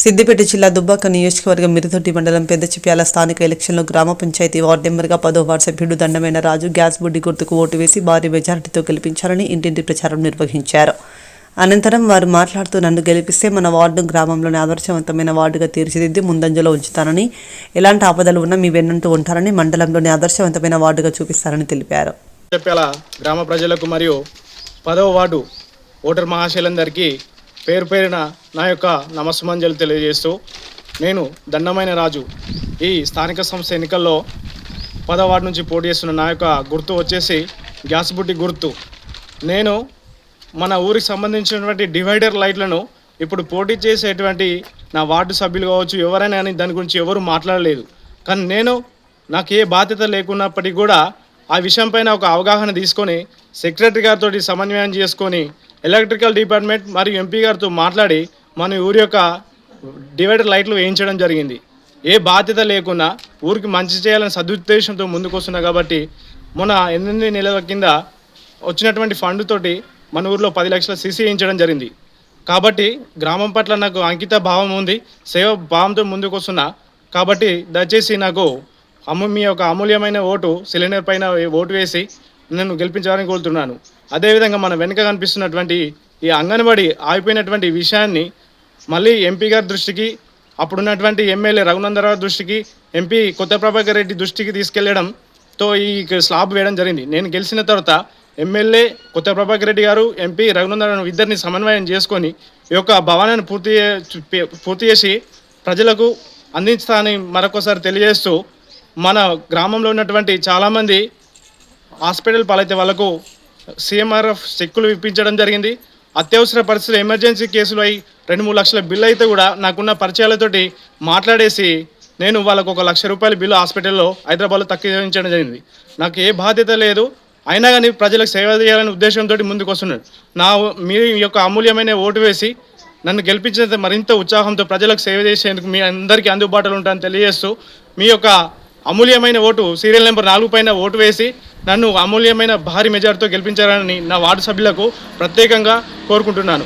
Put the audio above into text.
సిద్దిపేట జిల్లా దుబ్బాక నియోజకవర్గం మిరుదొడ్డి మండలం పెద్దచిప్యాల స్థానిక ఎలక్షన్లో గ్రామ పంచాయతీ వార్డు నెంబర్గా పదో వార్డు సభ్యుడు దండమైన రాజు గ్యాస్ బుడ్డి గుర్తుకు ఓటు వేసి భారీ మెజారిటీతో గెలిపించారని ఇంటింటి ప్రచారం నిర్వహించారు. అనంతరం వారు మాట్లాడుతూ నన్ను గెలిపిస్తే మన వార్డు గ్రామంలోని ఆదర్శవంతమైన వార్డుగా తీర్చిదిద్ది ముందంజలో ఉంచుతానని ఎలాంటి ఆపదలు ఉన్నా మీ వెన్నంటూ ఉంటారని మండలంలోని ఆదర్శవంతమైన వార్డుగా చూపిస్తారని తెలిపారు. గ్రామ ప్రజలకు మరియు పదవ వార్డు ఓటర్ మహాశైలందరికీ పేరు పేరున నా యొక్క నమస్సుమంజలు తెలియజేస్తూ నేను దండమైన రాజు ఈ స్థానిక సంస్థ ఎన్నికల్లో పదవాడు నుంచి పోటీ చేస్తున్న నా యొక్క గుర్తు వచ్చేసి గ్యాస్ బుడ్డి గుర్తు. నేను మన ఊరికి సంబంధించినటువంటి డివైడర్ లైట్లను ఇప్పుడు పోటీ చేసేటువంటి నా వార్డు సభ్యులు కావచ్చు ఎవరైనా కానీ దాని గురించి ఎవరు మాట్లాడలేదు. కానీ నేను నాకు ఏ బాధ్యత లేకున్నప్పటికీ కూడా ఆ విషయం పైన ఒక అవగాహన తీసుకొని సెక్రటరీ గారితో సమన్వయం చేసుకొని ఎలక్ట్రికల్ డిపార్ట్మెంట్ మరియు ఎంపీ గారితో మాట్లాడి మన ఊరి యొక్క డివైడర్ లైట్లు వేయించడం జరిగింది. ఏ బాధ్యత లేకుండా ఊరికి మంచి చేయాలని సదుద్దేశంతో ముందుకొస్తున్నా కాబట్టి మొన్న ఎనిమిది నెలల కింద వచ్చినటువంటి ఫండ్ తోటి మన ఊర్లో పది లక్షల సీసీ వేయించడం జరిగింది. కాబట్టి గ్రామం పట్ల నాకు అంకిత భావం ఉంది సేవ భావంతో ముందుకొస్తున్నా. కాబట్టి దయచేసి నాకు అమ్మ మీ యొక్క అమూల్యమైన ఓటు సిలిండర్ పైన ఓటు వేసి నన్ను గెలిపించాలని కోరుతున్నాను. అదేవిధంగా మన వెనుక కనిపిస్తున్నటువంటి ఈ అంగన్వాడీ ఆగిపోయినటువంటి విషయాన్ని మళ్ళీ ఎంపీ గారి దృష్టికి అప్పుడున్నటువంటి ఎమ్మెల్యే రఘునందరావు దృష్టికి ఎంపీ కొత్త ప్రభాకర్ రెడ్డి దృష్టికి తీసుకెళ్ళడంతో ఈ స్లాబ్ వేయడం జరిగింది. నేను గెలిచిన తర్వాత ఎమ్మెల్యే కొత్త ప్రభాకర్ రెడ్డి గారు ఎంపీ రఘునందరావు ఇద్దరిని సమన్వయం చేసుకొని ఈ యొక్క భవనాన్ని పూర్తి పూర్తి చేసి ప్రజలకు అందించాలని మరొకసారి తెలియజేస్తూ మన గ్రామంలో ఉన్నటువంటి చాలామంది హాస్పిటల్ పాలైతే వాళ్ళకు సీఎంఆర్ఎఫ్ చెక్కులు ఇప్పించడం జరిగింది. అత్యవసర పరిస్థితులు ఎమర్జెన్సీ కేసులు అయి రెండు మూడు లక్షల బిల్లు అయితే కూడా నాకున్న పరిచయాలతోటి మాట్లాడేసి నేను వాళ్ళకు ఒక లక్ష రూపాయల బిల్లు హాస్పిటల్లో హైదరాబాద్లో తగ్గించడం జరిగింది. నాకు ఏ బాధ్యత లేదు. అయినా కానీ ప్రజలకు సేవ చేయాలనే ఉద్దేశంతో ముందుకు వస్తున్నాడు. నా మీ యొక్క అమూల్యమైన ఓటు వేసి నన్ను గెలిపించినంత మరింత ఉత్సాహంతో ప్రజలకు సేవ చేసేందుకు మీ అందరికీ అందుబాటులో ఉంటానని తెలియజేస్తూ మీ యొక్క అమూల్యమైన ఓటు సీరియల్ నెంబర్ నాలుగు పైన ఓటు వేసి నన్ను అమూల్యమైన భారీ మెజార్టీతో గెలిపించారని నా వార్డు సభ్యులకు ప్రత్యేకంగా కోరుకుంటున్నాను.